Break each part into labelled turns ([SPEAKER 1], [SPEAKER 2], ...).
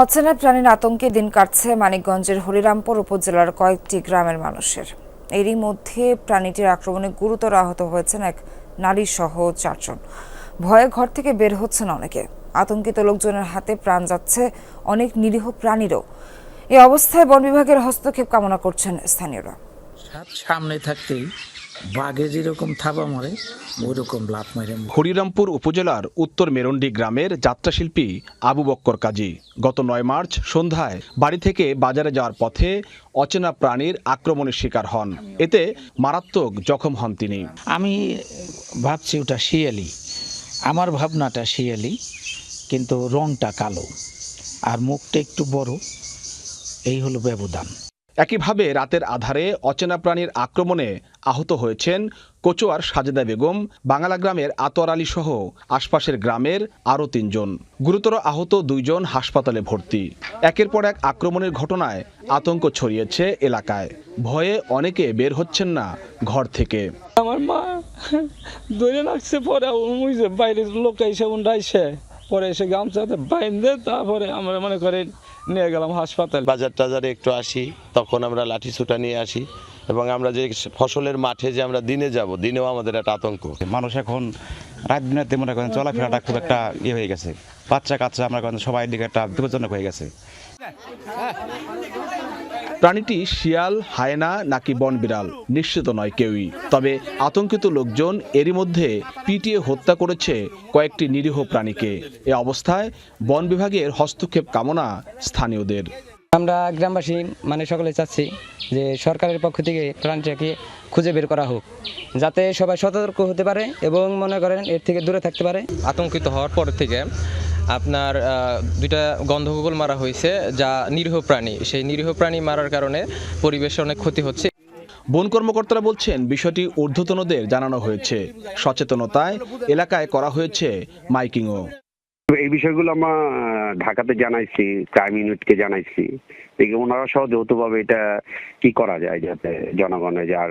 [SPEAKER 1] অচেনা প্রাণীর আতঙ্কে দিন কাটছে মানিকগঞ্জের হরিরামপুর উপজেলার কয়েকটি গ্রামের মানুষের। এরই মধ্যে প্রাণীটির আক্রমণে গুরুতর আহত হয়েছেন এক নারী সহ চারজন। ভয়ে ঘর থেকে বের হচ্ছেন অনেকে। আতঙ্কিত লোকজনের হাতে প্রাণ যাচ্ছে অনেক নিরীহ প্রাণীরও। এই অবস্থায় বন বিভাগের হস্তক্ষেপ কামনা করছেন স্থানীয়রা।
[SPEAKER 2] সামনে থাকতেই বাঘে যেরকম থাবা মারে ওই রকম লাভ মেরে
[SPEAKER 3] হরিরামপুর উপজেলার উত্তর মেরন্ডি গ্রামের যাত্রাশিল্পী আবু বক্কর কাজী গত নয় মার্চ সন্ধ্যায় বাড়ি থেকে বাজারে যাওয়ার পথে অচেনা প্রাণীর আক্রমণের শিকার হন। এতে মারাত্মক জখম হন তিনি।
[SPEAKER 2] আমি ভাবছি ওটা শিয়ালি। আমার ভাবনাটা শিয়ালি কিন্তু রংটা কালো। আর মুখটা একটু বড় এই হলো ব্যবধান।
[SPEAKER 3] একইভাবে রাতের আধারে অচেনা প্রাণীর আক্রমণে আহত হয়েছেন কচুয়ার সাজেদা বেগম, বাংলা গ্রামের আতর আলী সহ আশপাশের গ্রামের আরও তিনজন। গুরুতর আহত দুইজন হাসপাতালে ভর্তি। একের পর এক আক্রমণের ঘটনায় আতঙ্ক ছড়িয়েছে এলাকায়। ভয়ে অনেকে বের হচ্ছেন না ঘর থেকে।
[SPEAKER 4] আমার মা ধরে রাখছে পরে লোক এসে পরে এসে গামছাতে বাইন্ধে তারপরে আমরা মনে করেন নিয়ে গেলাম হাসপাতাল।
[SPEAKER 5] বাজার টাজারে একটু আসি তখন আমরা লাঠি ছুটা নিয়ে আসি এবং আমরা যে ফসলের মাঠে যে আমরা দিনে যাব দিনেও আমাদের একটা আতঙ্ক।
[SPEAKER 6] মানুষ এখন রাত দিনাতে মনে করেন চলাফেরাটা খুব একটা ইয়ে হয়ে গেছে। বাচ্চা কাচ্চা আমরা করেন সবাই দিকে একটা বিপজ্জনক হয়ে গেছে।
[SPEAKER 3] প্রাণীটি শিয়াল হায়না নাকি বন বিড়াল? নিশ্চিত নয় কেউই। তবে আতঙ্কিত লোকজন এরই মধ্যে পিটিয়ে হত্যা করেছে কয়েকটি নিরীহ প্রাণীকে। এ অবস্থায় বন বিভাগের হস্তক্ষেপ কামনা স্থানীয়দের।
[SPEAKER 7] আমরা গ্রামবাসী মানে সকলে চাচ্ছি যে সরকারের পক্ষ থেকে প্রাণীটাকে খুঁজে বের করা হোক যাতে সবাই সতর্ক হতে পারে এবং মনে করেন এর থেকে দূরে থাকতে পারে।
[SPEAKER 8] আতঙ্কিত হওয়ার পর থেকে আপনার আহ, দুইটা গন্ধগোল মারা হয়েছে যা নিরীহ প্রাণী। সেই নিরীহ প্রাণী মারার কারণে পরিবেশে অনেক ক্ষতি হচ্ছে।
[SPEAKER 3] বন কর্মকর্তারা বলছেন বিষয়টি ঊর্ধ্বতনদের জানানো হয়েছে। সচেতনতায় এলাকায় করা হয়েছে মাইকিংও।
[SPEAKER 9] এই বিষয়গুলো আমরা ঢাকাতে জানাইছি ক্রাইম ইউনিটকে জানাইছি। দেখি ওনারা সহ যৌথভাবে এটা কি করা যায় যাতে জনগণের যে আর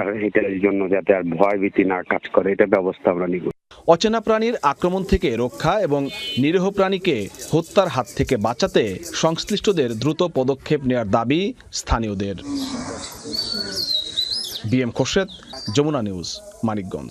[SPEAKER 9] আর এটার জন্য যাতে আর ভয় ভীতি না কাজ করে এটা ব্যবস্থা আমরা নিব।
[SPEAKER 3] অচেনা প্রাণীর আক্রমণ থেকে রক্ষা এবং নিরীহ প্রাণীকে হত্যার হাত থেকে বাঁচাতে সংশ্লিষ্টদের দ্রুত পদক্ষেপ নেওয়ার দাবি স্থানীয়দের। BM Khorshed, Jamuna news, Manikganj.